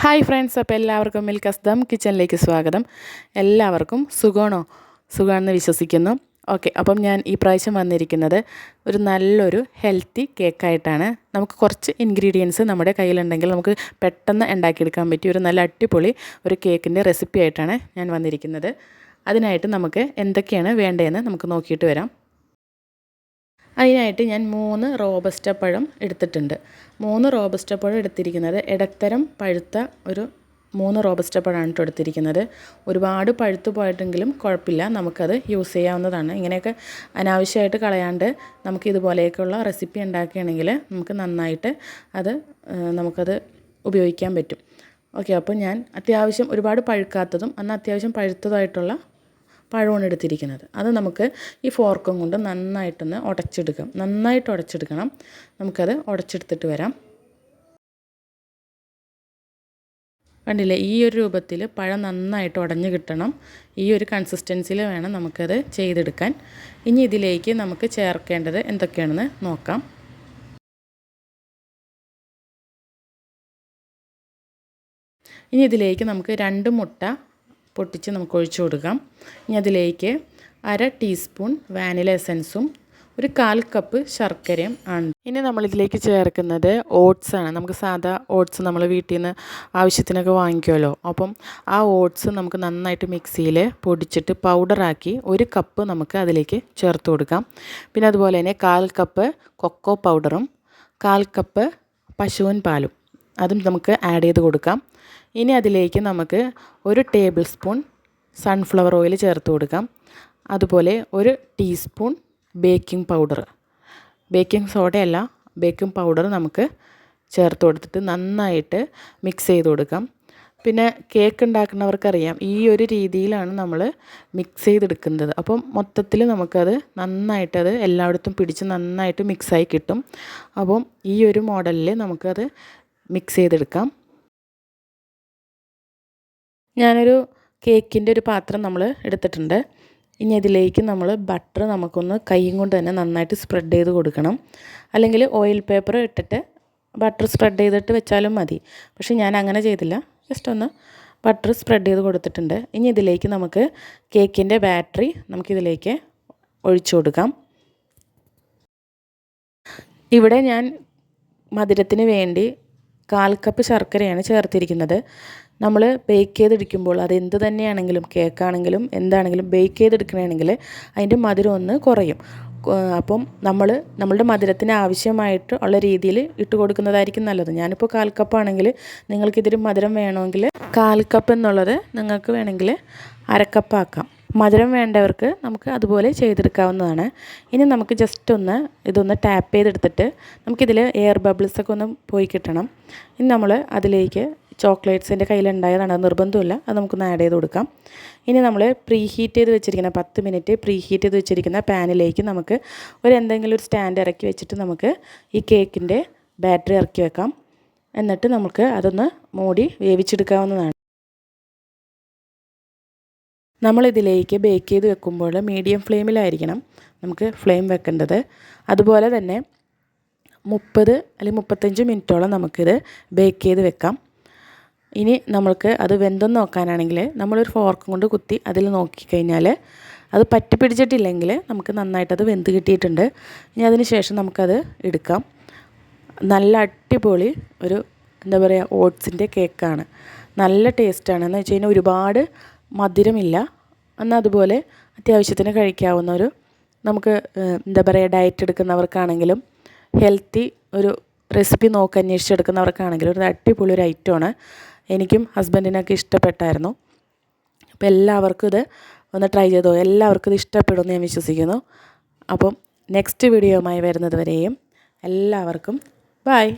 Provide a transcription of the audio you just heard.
Hi friends അപ്പോൾ എല്ലാവർക്കും mill കസ്തം കിച്ചണിലേക്ക് സ്വാഗതം. എല്ലാവർക്കും സുഖമാണോ? സുഖമാണെന്ന് വിശ്വസിക്കുന്നു. ഓക്കെ അപ്പം ഞാൻ ഈ പ്രാവശ്യം വന്നിരിക്കുന്നത് ഒരു നല്ലൊരു ഹെൽത്തി കേക്കായിട്ടാണ്. നമുക്ക് കുറച്ച് ഇൻഗ്രീഡിയൻസ് നമ്മുടെ കയ്യിലുണ്ടെങ്കിൽ നമുക്ക് പെട്ടെന്ന് ഉണ്ടാക്കിയെടുക്കാൻ പറ്റിയ ഒരു നല്ല അടിപൊളി ഒരു കേക്കിന്റെ റെസിപ്പി ആയിട്ടാണ് ഞാൻ വന്നിരിക്കുന്നത്. അതിനായിട്ട് നമുക്ക് എന്തൊക്കെയാണ് വേണ്ടതെന്ന് നമുക്ക് നോക്കിയിട്ട് വരാം. അതിനായിട്ട് ഞാൻ മൂന്ന് റോബസ്റ്റ പഴം എടുത്തിട്ടുണ്ട്. മൂന്ന് റോബസ്റ്റ പഴം എടുത്തിരിക്കുന്നത് ഇടത്തരം പഴുത്ത ഒരു മൂന്ന് റോബസ്റ്റ പഴമാണ് കേട്ടോ എടുത്തിരിക്കുന്നത്. ഒരുപാട് പഴുത്തു പോയിട്ടെങ്കിലും കുഴപ്പമില്ല. നമുക്കത് യൂസ് ചെയ്യാവുന്നതാണ്. ഇങ്ങനെയൊക്കെ അനാവശ്യമായിട്ട് കളയാണ്ട് നമുക്ക് ഇതുപോലെയൊക്കെയുള്ള റെസിപ്പി ഉണ്ടാക്കുകയാണെങ്കിൽ നമുക്ക് നന്നായിട്ട് അത് നമുക്കത് ഉപയോഗിക്കാൻ പറ്റും. ഓക്കെ അപ്പോൾ ഞാൻ അത്യാവശ്യം ഒരുപാട് പഴുക്കാത്തതും എന്നാൽ അത്യാവശ്യം പഴുത്തതായിട്ടുള്ള പഴമാണ് എടുത്തിരിക്കുന്നത്. അത് നമുക്ക് ഈ ഫോർക്കും കൊണ്ട് നന്നായിട്ടൊന്ന് ഉടച്ചെടുക്കാം. നന്നായിട്ട് ഉടച്ചെടുക്കണം. നമുക്കത് ഉടച്ചെടുത്തിട്ട് വരാം. കണ്ടില്ലേ? ഈ ഒരു രൂപത്തിൽ പഴം നന്നായിട്ട് ഉടഞ്ഞു കിട്ടണം. ഈ ഒരു കൺസിസ്റ്റൻസിയിൽ വേണം നമുക്കത് ചെയ്തെടുക്കാൻ. ഇനി ഇതിലേക്ക് നമുക്ക് ചേർക്കേണ്ടത് എന്തൊക്കെയാണെന്ന് നോക്കാം. ഇനി ഇതിലേക്ക് നമുക്ക് രണ്ട് മുട്ട പൊട്ടിച്ച് നമുക്ക് ഒഴിച്ചു കൊടുക്കാം. ഇനി അതിലേക്ക് അര ടീസ്പൂൺ വാനില എസൻസും ഒരു കാൽ കപ്പ് ശർക്കരയും ആണ്. ഇനി നമ്മളിതിലേക്ക് ചേർക്കുന്നത് ഓട്സ് ആണ്. നമുക്ക് സാധാ ഓട്സ് നമ്മൾ വീട്ടിൽ നിന്ന് ആവശ്യത്തിനൊക്കെ വാങ്ങിക്കുമല്ലോ അപ്പം ആ ഓട്സ് നമുക്ക് നന്നായിട്ട് മിക്സിയിൽ പൊടിച്ചിട്ട് പൗഡറാക്കി ഒരു കപ്പ് നമുക്ക് അതിലേക്ക് ചേർത്ത് കൊടുക്കാം. പിന്നെ അതുപോലെ തന്നെ കാൽ കപ്പ് കൊക്കോ പൗഡറും കാൽ കപ്പ് പശുവിൻ പാലും. അതും നമുക്ക് ആഡ് ചെയ്ത് കൊടുക്കാം. ഇനി അതിലേക്ക് നമുക്ക് ഒരു ടേബിൾ സ്പൂൺ സൺഫ്ലവർ ഓയിൽ ചേർത്ത് കൊടുക്കാം. അതുപോലെ ഒരു ടീസ്പൂൺ ബേക്കിംഗ് പൗഡർ ബേക്കിംഗ് സോഡയല്ല ബേക്കിംഗ് പൗഡർ നമുക്ക് ചേർത്ത് കൊടുത്തിട്ട് നന്നായിട്ട് മിക്സ് ചെയ്ത് കൊടുക്കാം. പിന്നെ കേക്ക് ഉണ്ടാക്കുന്നവർക്കറിയാം ഈ ഒരു രീതിയിലാണ് നമ്മൾ മിക്സ് ചെയ്തെടുക്കുന്നത്. അപ്പം മൊത്തത്തിൽ നമുക്കത് നന്നായിട്ടത് എല്ലായിടത്തും പിടിച്ച് നന്നായിട്ട് മിക്സായി കിട്ടും. അപ്പം ഈ ഒരു മോഡലിൽ നമുക്കത് മിക്സ് ചെയ്തെടുക്കാം ഞാനൊരു കേക്കിന്റെ ഒരു പാത്രം നമ്മൾ എടുത്തിട്ടുണ്ട്. ഇനി അതിലേക്ക് നമ്മൾ ബട്ടർ നമുക്കൊന്ന് കൈയും കൊണ്ട് തന്നെ നന്നായിട്ട് സ്പ്രെഡ് ചെയ്ത് കൊടുക്കണം. അല്ലെങ്കിൽ ഓയിൽ പേപ്പർ ഇട്ടിട്ട് ബട്ടർ സ്പ്രെഡ് ചെയ്തിട്ട് വെച്ചാലും മതി. പക്ഷെ ഞാൻ അങ്ങനെ ചെയ്തില്ല. ജസ്റ്റ് ഒന്ന് ബട്ടർ സ്പ്രെഡ് ചെയ്ത് കൊടുത്തിട്ടുണ്ട്. ഇനി ഇതിലേക്ക് നമുക്ക് കേക്കിന്റെ ബാറ്ററി നമുക്കിതിലേക്ക് ഒഴിച്ചു കൊടുക്കാം. ഇവിടെ ഞാൻ മധുരത്തിന് വേണ്ടി കാൽ കപ്പ് ശർക്കരയാണ് ചേർത്തിരിക്കുന്നത്. നമ്മൾ ബേക്ക് ചെയ്തെടുക്കുമ്പോൾ അത് എന്ത് തന്നെയാണെങ്കിലും കേക്കാണെങ്കിലും എന്താണെങ്കിലും ബേക്ക് ചെയ്തെടുക്കണമെങ്കിൽ അതിന്റെ മധുരം ഒന്ന് കുറയും. അപ്പം നമ്മൾ നമ്മളുടെ മധുരത്തിന് ആവശ്യമായിട്ട് ഉള്ള രീതിയിൽ ഇട്ട് കൊടുക്കുന്നതായിരിക്കും നല്ലത്. ഞാനിപ്പോൾ കാൽ കപ്പാണെങ്കിൽ നിങ്ങൾക്കിതിൽ മധുരം വേണമെങ്കിൽ കാൽ കപ്പ് എന്നുള്ളത് നിങ്ങൾക്ക് വേണമെങ്കിൽ അരക്കപ്പാക്കാം മധുരം വേണ്ടവർക്ക് നമുക്ക് അതുപോലെ ചെയ്തെടുക്കാവുന്നതാണ്. ഇനി നമുക്ക് ജസ്റ്റ് ഒന്ന് ഇതൊന്ന് ടാപ്പ് ചെയ്തെടുത്തിട്ട് നമുക്കിതിൽ എയർ ബബിൾസൊക്കെ ഒന്ന് പോയി കിട്ടണം. ഇനി നമ്മൾ അതിലേക്ക് ചോക്ലേറ്റ്സിന്റെ കയ്യിലുണ്ടായതാണ് അത് നിർബന്ധമില്ല അത് നമുക്കൊന്ന് ആഡ് ചെയ്ത് കൊടുക്കാം. ഇനി നമ്മൾ പ്രീ ഹീറ്റ് ചെയ്ത് വെച്ചിരിക്കുന്ന പത്ത് മിനിറ്റ് പ്രീ ഹീറ്റ് ചെയ്ത് വെച്ചിരിക്കുന്ന പാനിലേക്ക് നമുക്ക് ഒരു എന്തെങ്കിലും ഒരു സ്റ്റാൻഡ് ഇറക്കി വെച്ചിട്ട് നമുക്ക് ഈ കേക്കിന്റെ ബാറ്ററി ഇറക്കി വെക്കാം. എന്നിട്ട് നമുക്ക് അതൊന്ന് മൂടി വേവിച്ചെടുക്കാവുന്നതാണ്. നമ്മളിതിലേക്ക് ബേക്ക് ചെയ്ത് വെക്കുമ്പോൾ മീഡിയം ഫ്ലെയിമിലായിരിക്കണം നമുക്ക് ഫ്ലെയിം വെക്കേണ്ടത്. അതുപോലെ തന്നെ മുപ്പത് അല്ലെങ്കിൽ മുപ്പത്തഞ്ച് മിനിറ്റോളം നമുക്കിത് ബേക്ക് ചെയ്ത് വെക്കാം. ഇനി നമ്മൾക്ക് അത് വെന്തെന്ന് നോക്കാനാണെങ്കിൽ നമ്മളൊരു ഫോർക്കും കൊണ്ട് കുത്തി അതിൽ നോക്കിക്കഴിഞ്ഞാൽ അത് പറ്റി പിടിച്ചിട്ടില്ലെങ്കിൽ നമുക്ക് നന്നായിട്ടത് വെന്ത് കിട്ടിയിട്ടുണ്ട്. ഇനി അതിന് ശേഷം നമുക്കത് എടുക്കാം. നല്ല അടിപൊളി ഒരു എന്താ പറയുക ഓട്സിന്റെ കേക്കാണ് നല്ല ടേസ്റ്റാണ് എന്ന് വെച്ച് കഴിഞ്ഞാൽ ഒരുപാട് മധുരമില്ല. എന്നാൽ അതുപോലെ അത്യാവശ്യത്തിന് കഴിക്കാവുന്ന ഒരു നമുക്ക് എന്താ പറയുക ഡയറ്റ് എടുക്കുന്നവർക്കാണെങ്കിലും ഹെൽത്തി ഒരു റെസിപ്പി നോക്കി അന്വേഷിച്ചെടുക്കുന്നവർക്കാണെങ്കിലും ഒരു അടിപൊളി ഒരു ഐറ്റം ആണ്. എനിക്കും ഹസ്ബൻഡിനൊക്കെ ഇഷ്ടപ്പെട്ടായിരുന്നു. അപ്പോൾ എല്ലാവർക്കും ഇത് ഒന്ന് ട്രൈ ചെയ്തോ? എല്ലാവർക്കും ഇത് ഇഷ്ടപ്പെടുമെന്ന് ഞാൻ വിശ്വസിക്കുന്നു. അപ്പം നെക്സ്റ്റ് വീഡിയോയുമായി വരുന്നത് വരെയും എല്ലാവർക്കും ബായ്